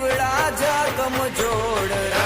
જીવડા જા કમ જોડ